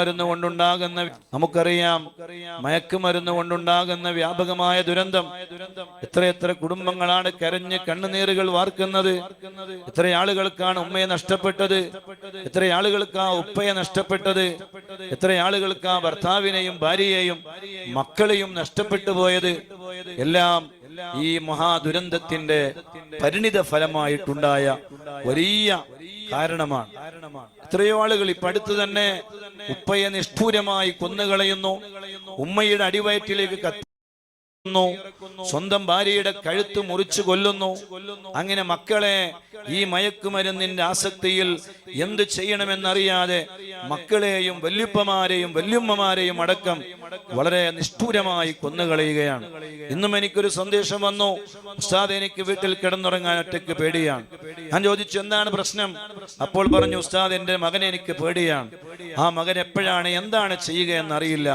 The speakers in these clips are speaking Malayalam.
മരുന്ന് കൊണ്ടുണ്ടാകുന്ന നമുക്കറിയാം. മയക്കുമരുന്ന് കൊണ്ടുണ്ടാകുന്ന വ്യാപകമായ ദുരന്തം. എത്രയെത്ര കുടുംബങ്ങളാണ് കരഞ്ഞ് കണ്ണുനീറുകൾ വാർക്കുന്നത്. എത്ര ആളുകൾക്കാണ് ഉമ്മയെ നഷ്ടപ്പെട്ടത്. എത്ര ആളുകൾക്ക് ആ ഉപ്പയെ നഷ്ടപ്പെട്ടത്. എത്ര ആളുകൾക്ക് ആ ഭർത്താവിനെയും ഭാര്യയെയും മക്കളെയും നഷ്ടപ്പെട്ടു പോയത്. എല്ലാം ഈ മഹാദുരന്തത്തിന്റെ പരിണിത ഫലമായിട്ടുണ്ടായ വലിയ കാരണമാണ്. എത്രയോ ആളുകൾ ഇപ്പൊ അടുത്ത് തന്നെ ഉപ്പയെ നിഷ്ഠൂരമായി കൊന്നുകളയുന്നു. ഉമ്മയുടെ അടിവയറ്റിലേക്ക് കത്തി സ്വന്തം ഭാര്യയുടെ കഴുത്ത് മുറിച്ചു കൊല്ലുന്നു. അങ്ങനെ മക്കളെ ഈ മയക്കുമരുന്നിന്റെ ആസക്തിയിൽ എന്ത് ചെയ്യണമെന്നറിയാതെ മക്കളെയും വല്യുപ്പമാരെയും വല്യുമ്മമാരെയും അടക്കം വളരെ നിഷ്ഠൂരമായി കൊന്നുകളയുകയാണ്. ഇന്നും എനിക്കൊരു സന്ദേശം വന്നു. ഉസ്താദ് എനിക്ക് വീട്ടിൽ കിടന്നുറങ്ങാൻ ഒറ്റയ്ക്ക് പേടിയാണ്. ഞാൻ ചോദിച്ചു എന്താണ് പ്രശ്നം? അപ്പോൾ പറഞ്ഞു ഉസ്താദ് എന്റെ മകൻ എനിക്ക് പേടിയാണ്. ആ മകൻ എപ്പോഴാണ് എന്താണ് ചെയ്യുക എന്നറിയില്ല.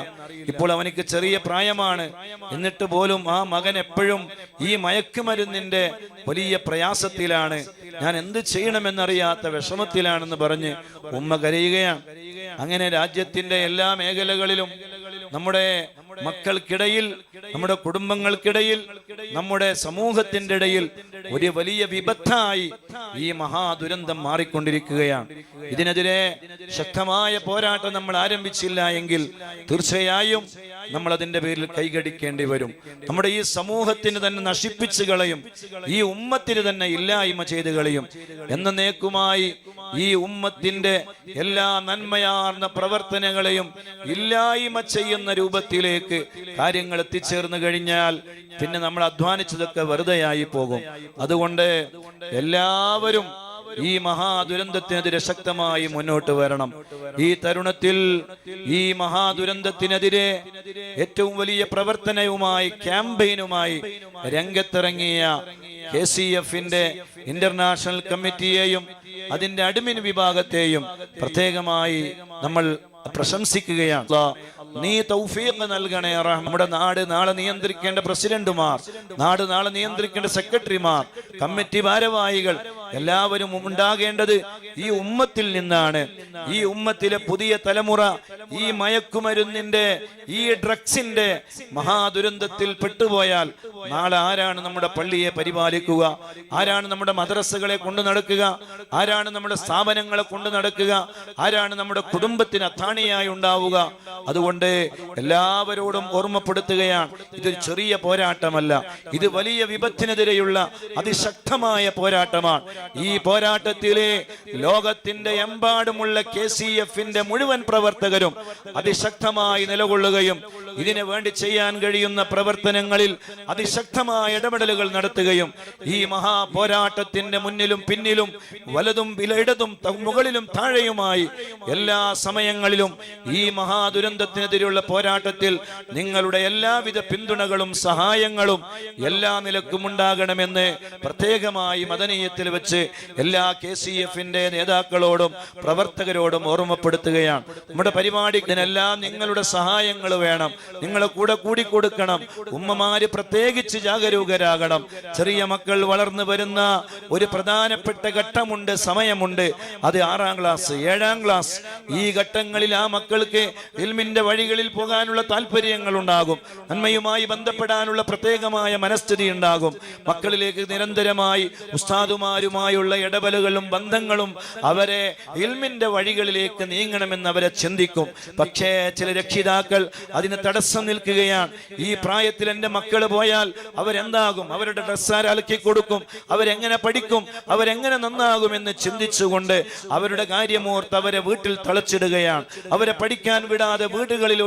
ഇപ്പോൾ അവനിക്ക് ചെറിയ പ്രായമാണ്. എന്നിട്ട് പോലും ആ മകൻ എപ്പോഴും ഈ മയക്കുമരുന്നിന്റെ വലിയ പ്രയാസത്തിലാണ്. ഞാൻ എന്ത് ചെയ്യണമെന്നറിയാത്ത വിഷമത്തിലാണെന്ന് പറഞ്ഞ് ഉമ്മ കരയുകയാണ്. അങ്ങനെ രാജ്യത്തിന്റെ എല്ലാ മേഖലകളിലും നമ്മുടെ മക്കൾക്കിടയിൽ നമ്മുടെ കുടുംബങ്ങൾക്കിടയിൽ നമ്മുടെ സമൂഹത്തിന്റെ ഇടയിൽ ഒരു വലിയ വിപത്തായി ഈ മഹാദുരന്തം മാറിക്കൊണ്ടിരിക്കുകയാണ്. ഇതിനെതിരെ ശക്തമായ പോരാട്ടം നമ്മൾ ആരംഭിച്ചില്ല എങ്കിൽ തീർച്ചയായും നമ്മൾ അതിന്റെ പേരിൽ കൈകടിക്കേണ്ടി വരും. നമ്മുടെ ഈ സമൂഹത്തിന് തന്നെ നശിപ്പിച്ചു കളയും. ഈ ഉമ്മത്തിന് തന്നെ ഇല്ലായ്മ ചെയ്ത് കളയും. എന്നേക്കുമായി ഈ ഉമ്മത്തിന്റെ എല്ലാ നന്മയാർന്ന പ്രവർത്തനങ്ങളെയും ഇല്ലായ്മ ചെയ്യുന്ന രൂപത്തിലേക്ക് കാര്യങ്ങൾ എത്തിച്ചേർന്ന് കഴിഞ്ഞാൽ പിന്നെ നമ്മൾ അധ്വാനിച്ചതൊക്കെ വെറുതെയായി പോകും. അതുകൊണ്ട് എല്ലാവരും ഈ മഹാദുരന്തത്തിനെതിരെ ശക്തമായി മുന്നോട്ട് വരണം. ഈ തരുണത്തിൽ ഈ മഹാദുരന്തത്തിനെതിരെ ഏറ്റവും വലിയ പ്രവർത്തനവുമായി ക്യാമ്പയിനുമായി രംഗത്തിറങ്ങിയ കെ സി എഫിന്റെ ഇന്റർനാഷണൽ കമ്മിറ്റിയെയും അതിന്റെ അഡ്മിൻ വിഭാഗത്തെയും പ്രത്യേകമായി നമ്മൾ പ്രശംസിക്കുകയാണ്. നീ തൗഫീഖ് നൽകണേ. നമ്മുടെ നാട് നാളെ നിയന്ത്രിക്കേണ്ട പ്രസിഡന്റുമാർ നാട് നാളെ നിയന്ത്രിക്കേണ്ട സെക്രട്ടറിമാർ കമ്മിറ്റി ഭാരവാഹികൾ എല്ലാവരും ഉണ്ടാകേണ്ടത് ഈ ഉമ്മത്തിൽ നിന്നാണ് ഈ ഉമ്മത്തിലെ പുതിയ തലമുറ ഈ മയക്കുമരുന്നിന്റെ ഈ ഡ്രഗ്സിന്റെ മഹാദുരന്തത്തിൽ പെട്ടുപോയാൽ നാളെ ആരാണ് നമ്മുടെ പള്ളിയെ പരിപാലിക്കുക? ആരാണ് നമ്മുടെ മദ്രസകളെ കൊണ്ടു നടക്കുക? ആരാണ് നമ്മുടെ സ്ഥാപനങ്ങളെ കൊണ്ടു നടക്കുക? ആരാണ് നമ്മുടെ കുടുംബത്തിന് അത്താണിയായി ഉണ്ടാവുക? അതുകൊണ്ട് എല്ലാവരോടും ഓർമ്മപ്പെടുത്തുകയാണ്. ഇതൊരു ചെറിയ പോരാട്ടമല്ല. ഇത് വലിയ വിപത്തിനെതിരെയുള്ള അതിശക്തമായ പോരാട്ടമാണ്. ഈ പോരാട്ടത്തിലെ ലോകത്തിന്റെ എമ്പാടുമുള്ള കെ സി എഫിന്റെ മുഴുവൻ പ്രവർത്തകരും അതിശക്തമായി നിലകൊള്ളുകയും ഇതിനു വേണ്ടി ചെയ്യാൻ കഴിയുന്ന പ്രവർത്തനങ്ങളിൽ അതിശക്തമായ ഇടപെടലുകൾ നടത്തുകയും ഈ മഹാ പോരാട്ടത്തിന്റെ മുന്നിലും പിന്നിലും വലതും വില- ഇടതും മുകളിലും താഴെയുമായി എല്ലാ സമയങ്ങളിലും ഈ മഹാദുരന്തത്തിനെതിരെയുള്ള പോരാട്ടത്തിൽ നിങ്ങളുടെ എല്ലാവിധ പിന്തുണകളും സഹായങ്ങളും എല്ലാ നിലക്കും ഉണ്ടാകണമെന്ന് പ്രത്യേകമായി മദനീയത്തിൽ വെച്ച് എല്ലാ കെ സി എഫിന്റെ നേതാക്കളോടും പ്രവർത്തകരോടും ഓർമ്മപ്പെടുത്തുകയാണ്. നമ്മുടെ പരിപാടി ഇതിനെല്ലാം നിങ്ങളുടെ സഹായങ്ങൾ വേണം. നിങ്ങളെ കൂടെ കൂടി കൊടുക്കണം. ഉമ്മമാര് പ്രത്യേകിച്ച് ജാഗരൂകരാകണം. ചെറിയ മക്കൾ വളർന്നു വരുന്ന ഒരു പ്രധാനപ്പെട്ട ഘട്ടമുണ്ട് സമയമുണ്ട്. അത് ആറാം ക്ലാസ് ഏഴാം ക്ലാസ്. ഈ ഘട്ടങ്ങളിൽ ആ മക്കൾക്ക് ഇൽമിന്റെ വഴികളിൽ പോകാനുള്ള താല്പര്യങ്ങൾ ഉണ്ടാകും നന്മയുമായി ബന്ധപ്പെടാനുള്ള പ്രത്യേകമായ മനസ്ഥിതി ഉണ്ടാകും. മക്കളിലേക്ക് നിരന്തരമായി ഉസ്താദുമാരുമായുള്ള ഇടപെലുകളും ബന്ധങ്ങളും അവരെ ഇൽമിന്റെ വഴികളിലേക്ക് നീങ്ങണമെന്ന് അവരെ ചിന്തിക്കും. പക്ഷേ ചില രക്ഷിതാക്കൾ അതിന് തടസ്സം നിൽക്കുകയാണ്. ഈ പ്രായത്തിൽ എന്റെ മക്കൾ പോയാൽ അവരെന്താകും? അവരുടെ ഡ്രസ്സ് ആരലക്കി കൊടുക്കും. അവരെങ്ങനെ പഠിക്കും? അവരെങ്ങനെ നന്നാകും എന്ന് ചിന്തിച്ചുകൊണ്ട് അവരുടെ കാര്യമോർത്ത് അവരെ വീട്ടിൽ തളച്ചിടുകയാണ്. അവരെ പഠിക്കാൻ വിടാതെ വീടുകളിൽ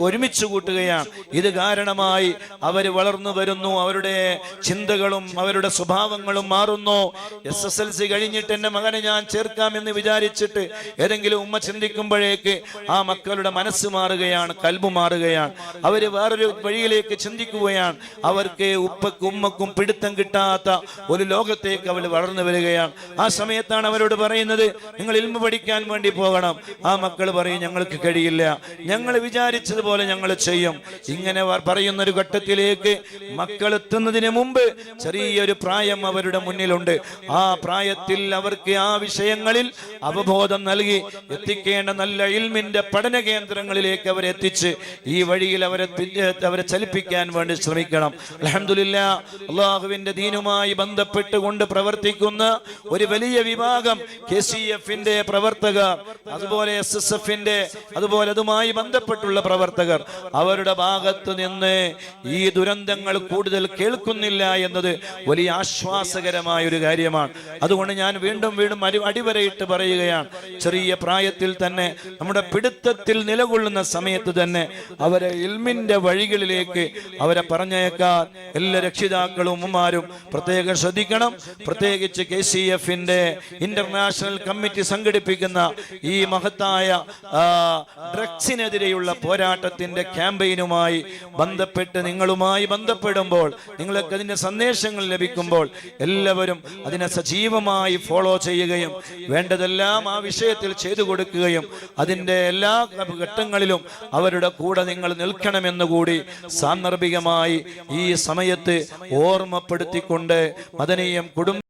ഒരുമിച്ച് കൂട്ടുകയാണ്. ഇത് കാരണമായി അവർ വളർന്നു വരുന്നു. അവരുടെ ചിന്തകളും അവരുടെ സ്വഭാവങ്ങളും മാറുന്നു. എസ് എസ് എൽ സി കഴിഞ്ഞിട്ട് എന്റെ മകനെ ഞാൻ ചേർക്കാം എന്ന് വിചാരിച്ചിട്ട് ഏതെങ്കിലും ഉമ്മ ചിന്തിക്കുമ്പോഴേക്ക് ആ മക്കളുടെ മനസ്സ് മാറുകയാണ് കൽബ് വഴിമുമാറുകയാണ് അവർ വേറൊരു വഴിയിലേക്ക് ചിന്തിക്കുകയാണ്. അവർക്ക് ഉപ്പക്കും ഉമ്മക്കും പിടുത്തം കിട്ടാത്ത ഒരു ലോകത്തേക്ക് അവൾ വളർന്നു വരികയാണ്. ആ സമയത്താണ് അവരോട് പറയുന്നത് നിങ്ങൾ ഇൽമ പഠിക്കാൻ വേണ്ടി പോകണം. ആ മക്കൾ പറയും ഞങ്ങൾക്ക് കഴിയില്ല. ഞങ്ങൾ വിചാരിച്ചതുപോലെ ഞങ്ങൾ ചെയ്യും. ഇങ്ങനെ പറയുന്ന ഒരു ഘട്ടത്തിലേക്ക് മക്കൾ എത്തുന്നതിന് മുമ്പ് ചെറിയൊരു പ്രായം അവരുടെ മുന്നിലുണ്ട്. ആ പ്രായത്തിൽ അവർക്ക് ആ വിഷയങ്ങളിൽ അവബോധം നൽകി എത്തിക്കേണ്ട നല്ല ഇൽമിന്റെ പഠന കേന്ദ്രങ്ങളിലേക്ക് അവരെ എത്തിച്ച് ഈ വഴിയിൽ അവരെ അവരെ ചലിപ്പിക്കാൻ വേണ്ടി ശ്രമിക്കണം. അലഹമില്ല അള്ളാഹുവിന്റെ ദീനുമായി ബന്ധപ്പെട്ടുകൊണ്ട് പ്രവർത്തിക്കുന്ന ഒരു വലിയ വിഭാഗം കെ സി എഫിന്റെ പ്രവർത്തകർ അതുപോലെ എസ് എസ് എഫിന്റെ അതുപോലെ അതുമായി ബന്ധപ്പെട്ടുള്ള പ്രവർത്തകർ അവരുടെ ഭാഗത്ത് നിന്ന് ഈ ദുരന്തങ്ങൾ കൂടുതൽ കേൾക്കുന്നില്ല എന്നത് വലിയ ആശ്വാസകരമായ ഒരു കാര്യമാണ്. അതുകൊണ്ട് ഞാൻ വീണ്ടും വീണ്ടും അടി അടിവരയിട്ട് പറയുകയാണ്. ചെറിയ പ്രായത്തിൽ തന്നെ നമ്മുടെ പിടുത്തത്തിൽ നിലകൊള്ളുന്ന സമയത്ത് തന്നെ അവരെ ഇൽമിന്റെ വഴികളിലേക്ക് അവരെ പറഞ്ഞേക്കാൻ എല്ലാ രക്ഷിതാക്കളും ഉമ്മമാരും പ്രത്യേകം ശ്രദ്ധിക്കണം. പ്രത്യേകിച്ച് കെ സി എഫിന്റെ ഇന്റർനാഷണൽ കമ്മിറ്റി സംഘടിപ്പിക്കുന്ന ഈ മഹത്തായ ഡ്രഗ്സിനെതിരെയുള്ള പോരാട്ടത്തിന്റെ ക്യാമ്പയിനുമായി ബന്ധപ്പെട്ട് നിങ്ങളുമായി ബന്ധപ്പെടുമ്പോൾ നിങ്ങൾക്ക് അതിന്റെ സന്ദേശങ്ങൾ ലഭിക്കുമ്പോൾ എല്ലാവരും അതിനെ സജീവമായി ഫോളോ ചെയ്യുകയും വേണ്ടതെല്ലാം ആ വിഷയത്തിൽ ചെയ്തു കൊടുക്കുകയും അതിന്റെ എല്ലാ ഘട്ടങ്ങളിലും അവരുടെ കൂടെ നിങ്ങൾ നിൽക്കണമെന്ന് കൂടി സാന്ദർഭികമായി ഈ സമയത്ത് ഓർമ്മപ്പെടുത്തിക്കൊണ്ട് മദനീയം കുടുംബ